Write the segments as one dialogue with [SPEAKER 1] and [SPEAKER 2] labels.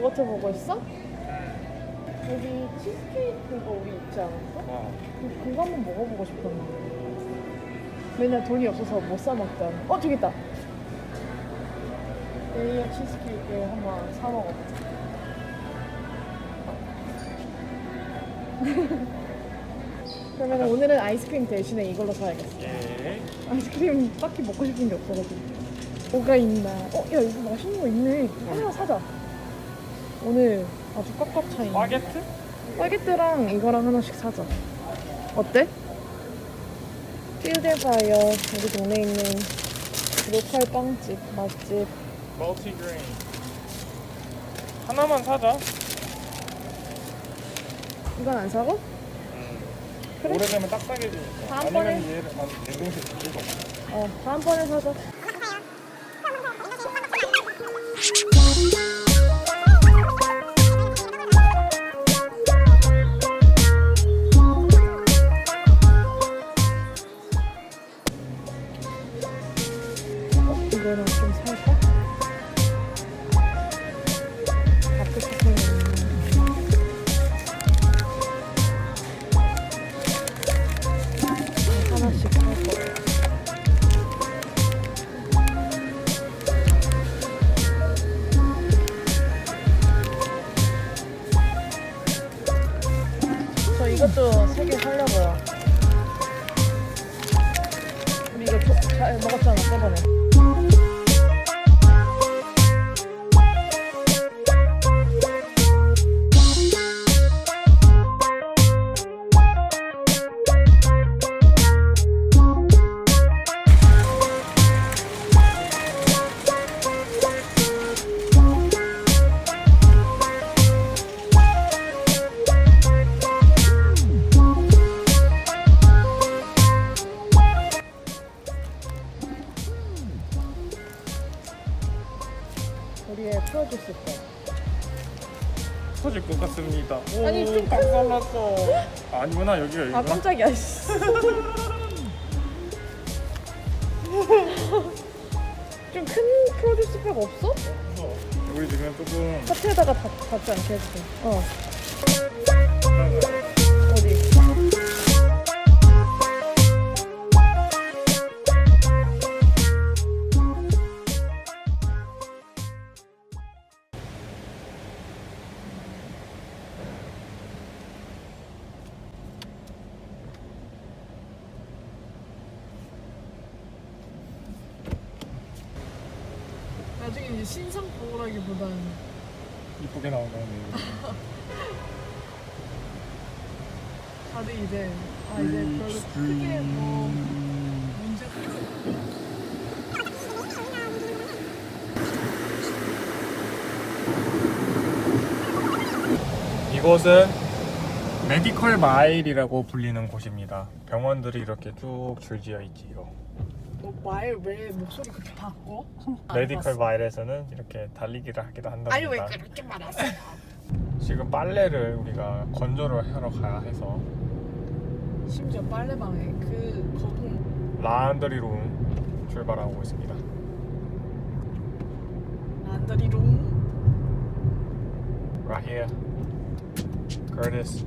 [SPEAKER 1] 요거트 보고 있어? 여기 치즈케이크 그거 우리 있지 않았어?
[SPEAKER 2] 와,
[SPEAKER 1] 그- 그거 한번 먹어보고 싶었는데. 맨날 돈이 없어서 못 사 먹던. 어 저기 있다. 레이어 치즈케이크 한번 사 먹어보자. 그러면 오늘은 아이스크림 대신에 이걸로 사야겠어.
[SPEAKER 2] 예.
[SPEAKER 1] 아이스크림 딱히 먹고 싶은 게 없어가지고. 뭐가 있나? 어? 야 이거 맛있는 거 있네. 하나 사자 오늘 아주 꽉꽉 차있네
[SPEAKER 2] 바게트?
[SPEAKER 1] 바게트랑 이거랑 하나씩 사자. 어때? 필드파이어 우리 동네에 있는 로컬 빵집 맛집.
[SPEAKER 2] 멀티그레인. 하나만 사자.
[SPEAKER 1] 이건 안 사고? 그래.
[SPEAKER 2] 오래되면 딱딱해지니까.
[SPEAKER 1] 다음번에-
[SPEAKER 2] 아니면 얘를 한 냉동실 두고.
[SPEAKER 1] 어 다음번에 사자. 먹었잖아, 저번에.
[SPEAKER 2] 박살났어. 아니구나, 여기가
[SPEAKER 1] 아,
[SPEAKER 2] 여기구나.
[SPEAKER 1] 깜짝이야, 씨. 좀 큰 프로듀스 백 없어?
[SPEAKER 2] 우리 지금 조금
[SPEAKER 1] 파트에다가 닿, 닿지 않게 해주세요. 어. 나중에 이제 신상 보호라기보다는
[SPEAKER 2] 이쁘게 나온 거네.
[SPEAKER 1] 다들 이제 아 이제 별로 크게 뭐 문제가
[SPEAKER 2] 이곳은 메디컬 마일이라고 불리는 곳입니다. 병원들이 이렇게 쭉 줄지어 있지요.
[SPEAKER 1] 너말왜 목소리 그렇게 바꿔?
[SPEAKER 2] 메디컬 마일에서는 이렇게 달리기를 하기도 한답니다.
[SPEAKER 1] 아니 왜 그렇게 말하세요?
[SPEAKER 2] 지금 빨래를 우리가 건조를 하러 가야 해서
[SPEAKER 1] 심지어 빨래방에 그 거동
[SPEAKER 2] 라운드리룸 출발하고 있습니다.
[SPEAKER 1] 란더리룸
[SPEAKER 2] Right here. Curtis.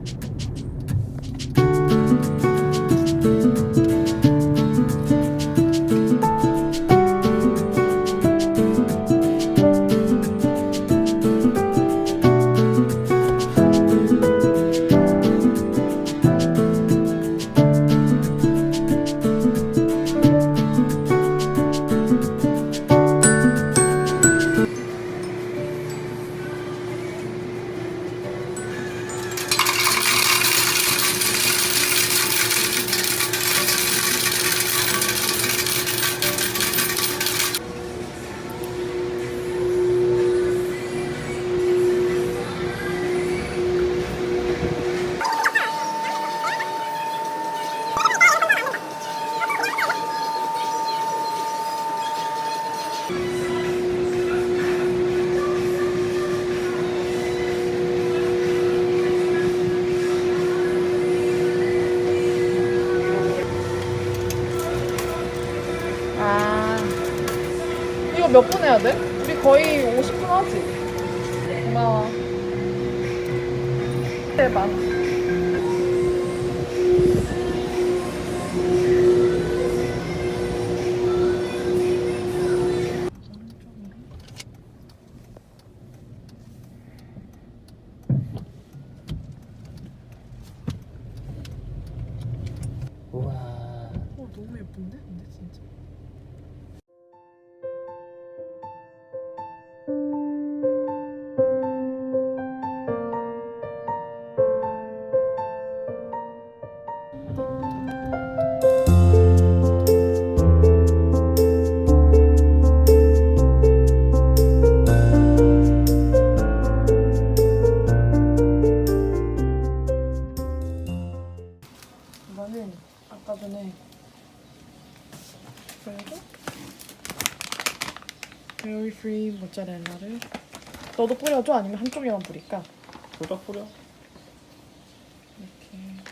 [SPEAKER 1] 이거 몇 분 해야 돼? 우리 거의 50분 하지? 고마워. 대박.
[SPEAKER 2] 우와.
[SPEAKER 1] 어, 너무 예쁜데? 근데 진짜. 뿌려줘 아니면 한쪽에만 뿌릴까?
[SPEAKER 2] 둘 다 뿌려.
[SPEAKER 1] 이렇게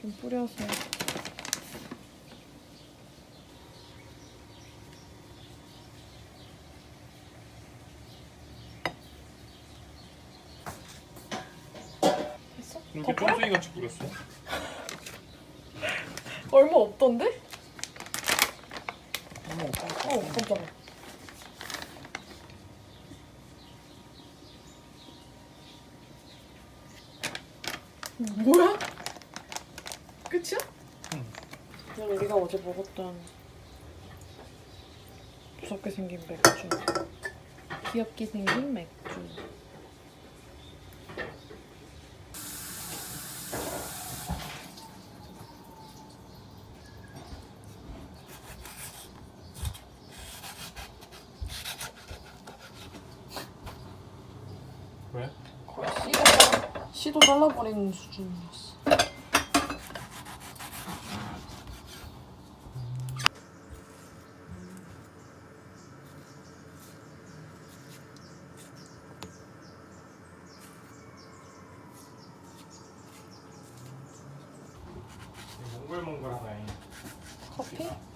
[SPEAKER 1] 좀 뿌려서 했어?
[SPEAKER 2] 이렇게
[SPEAKER 1] 더 뿌려?
[SPEAKER 2] 쫀쫀이 같이 뿌렸어.
[SPEAKER 1] 얼마 없던데?
[SPEAKER 2] 어
[SPEAKER 1] 깜짝이 뭐야? 끝이야?
[SPEAKER 2] 응.
[SPEAKER 1] 이건 우리가 어제 먹었던 무섭게 생긴 맥주 귀엽게 생긴 맥주
[SPEAKER 2] 왜?
[SPEAKER 1] 거의 씨도, 잘라- 씨도 잘라버리는 수준이었어
[SPEAKER 2] 몽글몽글하네.
[SPEAKER 1] 커피?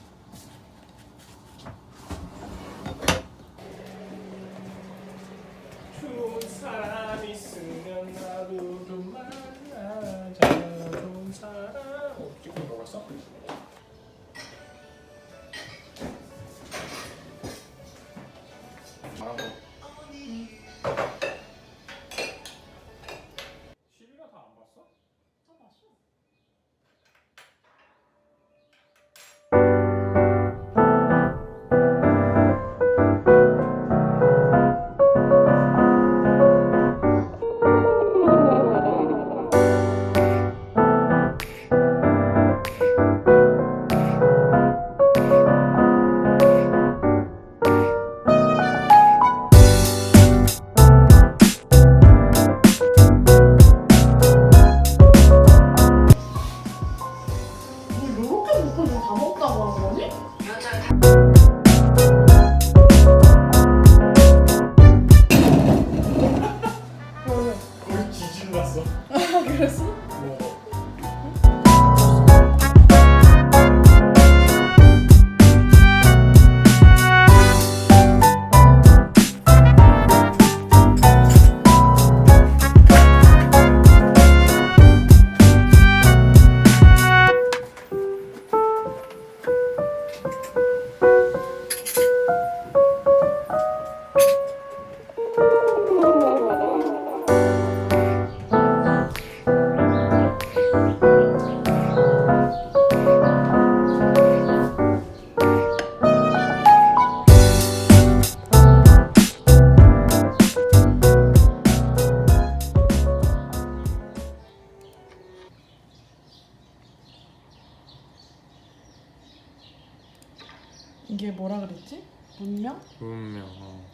[SPEAKER 1] 이게 뭐라 그랬지? 문명?
[SPEAKER 2] 분명. 어.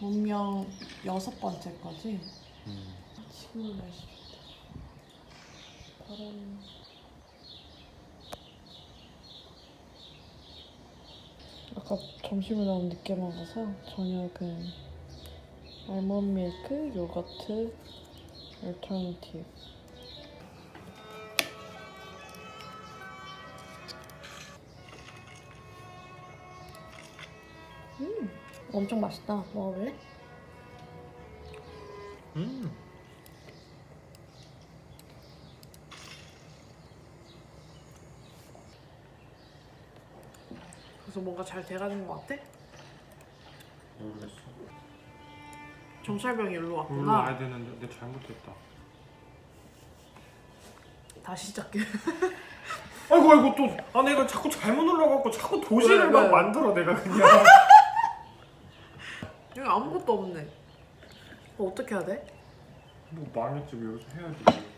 [SPEAKER 1] 문명 여섯 번째 거지?
[SPEAKER 2] 음.
[SPEAKER 1] 지금 날씨 좋다. 바람. 아까 점심을 너무 늦게 먹어서 저녁은 알몬드 밀크, 요거트, 얼터너티브. 엄청 맛있다. 먹어볼래?
[SPEAKER 2] 음.
[SPEAKER 1] 그래서 뭔가 잘 돼가는 것 같아?
[SPEAKER 2] 모르겠어.
[SPEAKER 1] 정찰병이 일로 왔구나.
[SPEAKER 2] 와야 되는데 내 잘못했다.
[SPEAKER 1] 다시 시작해.
[SPEAKER 2] 아이고 아이고 또 아 내가 자꾸 잘못 눌러갖고 자꾸 도시를
[SPEAKER 1] 왜,
[SPEAKER 2] 막
[SPEAKER 1] 왜?
[SPEAKER 2] 만들어 내가 그냥.
[SPEAKER 1] 여기 아무것도 없네. 어, 어떻게 해야 돼?
[SPEAKER 2] 뭐 망했지 왜 해야지.